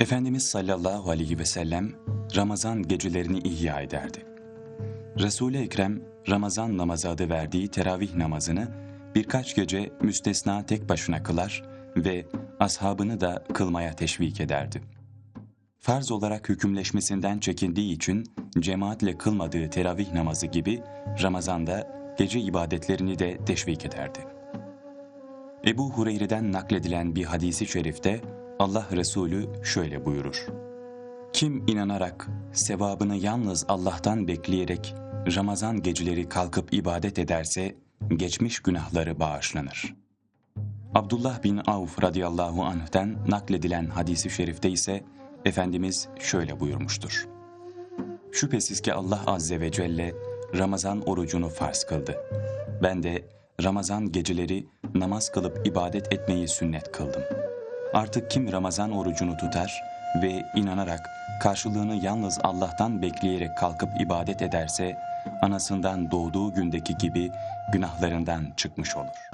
Efendimiz sallallahu aleyhi ve sellem Ramazan gecelerini ihya ederdi. Resul-i Ekrem Ramazan namazı adı verdiği teravih namazını birkaç gece müstesna tek başına kılar ve ashabını da kılmaya teşvik ederdi. Farz olarak hükümleşmesinden çekindiği için cemaatle kılmadığı teravih namazı gibi Ramazan'da gece ibadetlerini de teşvik ederdi. Ebu Hureyre'den nakledilen bir hadisi şerifte Allah Resulü şöyle buyurur. Kim inanarak, sevabını yalnız Allah'tan bekleyerek Ramazan geceleri kalkıp ibadet ederse geçmiş günahları bağışlanır. Abdullah bin Avf radıyallahu anh'ten nakledilen hadisi şerifte ise Efendimiz şöyle buyurmuştur. Şüphesiz ki Allah azze ve celle Ramazan orucunu farz kıldı. Ben de Ramazan geceleri namaz kılıp ibadet etmeyi sünnet kıldım. Artık kim Ramazan orucunu tutar ve inanarak karşılığını yalnız Allah'tan bekleyerek kalkıp ibadet ederse anasından doğduğu gündeki gibi günahlarından çıkmış olur.